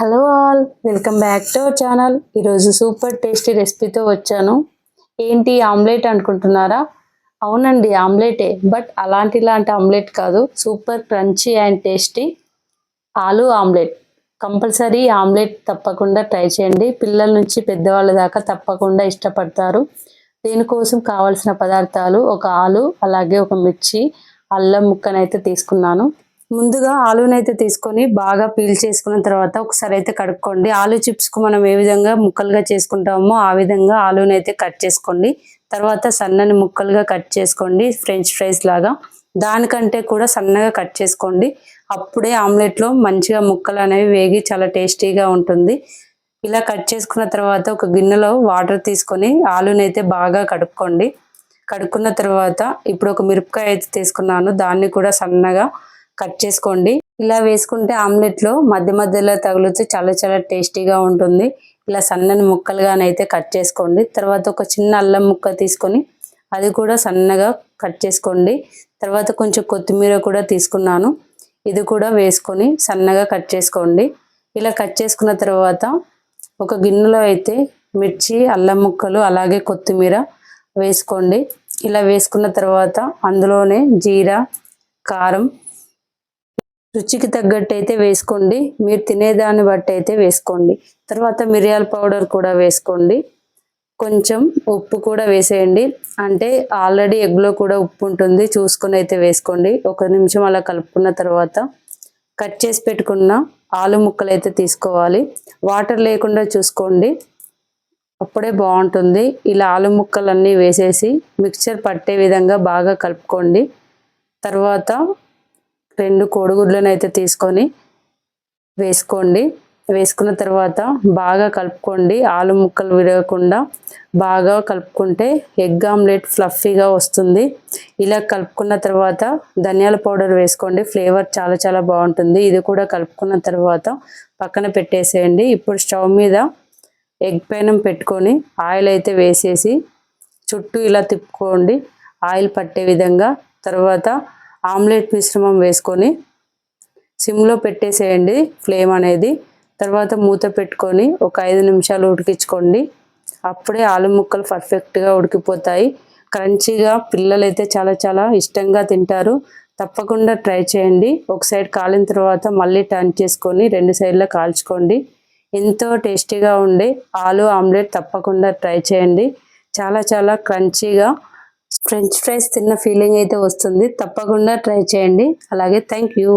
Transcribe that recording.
Hello all welcome back to our channel ఈరోజు super tasty రెసిపీతో వచ్చాను. ఏంటి ఆమ్లెట్ అనుకుంటున్నారా? అవునండి ఆమ్లెటే. బట్ అలాంటి ఇలాంటి ఆమ్లెట్ కాదు. సూపర్ క్రంచీ అండ్ టేస్టీ ఆలు ఆమ్లెట్. కంపల్సరీ ఆమ్లెట్ తప్పకుండా ట్రై చేయండి. పిల్లల నుంచి పెద్దవాళ్ళ దాకా తప్పకుండా ఇష్టపడతారు. దీనికోసం కావాల్సిన పదార్థాలు? ఒక ఆలు అలాగే ఒక మిర్చి అల్లం ముక్కనైతే తీసుకున్నాను. ముందుగా ఆలునైతే తీసుకొని బాగా పీల్ చేసుకున్న తర్వాత ఒకసారి అయితే కడుక్కోండి. ఆలు చిప్స్కు మనం ఏ విధంగా ముక్కలుగా చేసుకుంటామో ఆ విధంగా ఆలునైతే కట్ చేసుకోండి. తర్వాత సన్నని ముక్కలుగా కట్ చేసుకోండి ఫ్రెంచ్ ఫ్రైస్ లాగా. దానికంటే కూడా సన్నగా కట్ చేసుకోండి. అప్పుడే ఆమ్లెట్లో మంచిగా ముక్కలు అనేవి వేగి చాలా టేస్టీగా ఉంటుంది. ఇలా కట్ చేసుకున్న తర్వాత ఒక గిన్నెలో వాటర్ తీసుకొని ఆలునైతే బాగా కడుక్కోండి. కడుక్కున్న తర్వాత ఇప్పుడు ఒక మిరపకాయ అయితే తీసుకున్నాను. దాన్ని కూడా సన్నగా కట్ చేసుకోండి. ఇలా వేసుకుంటే ఆమ్లెట్లో మధ్య మధ్యలో తగులుతూ చాలా చాలా టేస్టీగా ఉంటుంది. ఇలా సన్నని ముక్కలుగానైతే కట్ చేసుకోండి. తర్వాత ఒక చిన్న అల్లం ముక్క తీసుకొని అది కూడా సన్నగా కట్ చేసుకోండి. తర్వాత కొంచెం కొత్తిమీర కూడా తీసుకున్నాను. ఇది కూడా వేసుకొని సన్నగా కట్ చేసుకోండి. ఇలా కట్ చేసుకున్న తర్వాత ఒక గిన్నెలో అయితే మిర్చి అల్లం ముక్కలు అలాగే కొత్తిమీర వేసుకోండి. ఇలా వేసుకున్న తర్వాత అందులోనే జీరా కారం రుచికి తగ్గట్టు అయితే వేసుకోండి. మీరు తినేదాన్ని బట్టి అయితే వేసుకోండి. తర్వాత మిరియాల పౌడర్ కూడా వేసుకోండి. కొంచెం ఉప్పు కూడా వేసేయండి. అంటే ఆల్రెడీ ఎగ్లో కూడా ఉప్పు ఉంటుంది. చూసుకొని అయితే వేసుకోండి. ఒక నిమిషం అలా కలుపుకున్న తర్వాత కట్ చేసి పెట్టుకున్న ఆలు ముక్కలు అయితే తీసుకోవాలి. వాటర్ లేకుండా చూసుకోండి. అప్పుడే బాగుంటుంది. ఇలా ఆలు ముక్కలన్నీ వేసేసి మిక్చర్ పట్టే విధంగా బాగా కలుపుకోండి. తర్వాత రెండు కోడిగుడ్లను అయితే తీసుకొని వేసుకోండి. వేసుకున్న తర్వాత బాగా కలుపుకోండి. ఆలు ముక్కలు విరగకుండా బాగా కలుపుకుంటే ఎగ్ ఆమ్లెట్ ఫ్లఫీగా వస్తుంది. ఇలా కలుపుకున్న తర్వాత ధనియాల పౌడర్ వేసుకోండి. ఫ్లేవర్ చాలా చాలా బాగుంటుంది. ఇది కూడా కలుపుకున్న తర్వాత పక్కన పెట్టేసేయండి. ఇప్పుడు స్టవ్ మీద ఎగ్ పైన పెట్టుకొని ఆయిల్ అయితే వేసేసి చుట్టూ ఇలా తిప్పుకోండి. ఆయిల్ పట్టే విధంగా తర్వాత ఆమ్లెట్ మిశ్రమం వేసుకొని సిమ్లో పెట్టేసేయండి ఫ్లేమ్ అనేది. తర్వాత మూత పెట్టుకొని ఒక ఐదు నిమిషాలు ఉడికించుకోండి. అప్పుడే ఆలు ముక్కలు పర్ఫెక్ట్గా ఉడికిపోతాయి. క్రంచీగా పిల్లలైతే చాలా చాలా ఇష్టంగా తింటారు. తప్పకుండా ట్రై చేయండి. ఒక సైడ్ కాలిన తర్వాత మళ్ళీ టర్న్ చేసుకొని రెండు సైడ్లో కాల్చుకోండి. ఎంతో టేస్టీగా ఉండే ఆలు ఆమ్లెట్ తప్పకుండా ట్రై చేయండి. చాలా చాలా క్రంచీగా ఫ్రెంచ్ ఫ్రైస్ తిన్న ఫీలింగ్ అయితే వస్తుంది. తప్పకుండా ట్రై చేయండి. అలాగే థ్యాంక్ యూ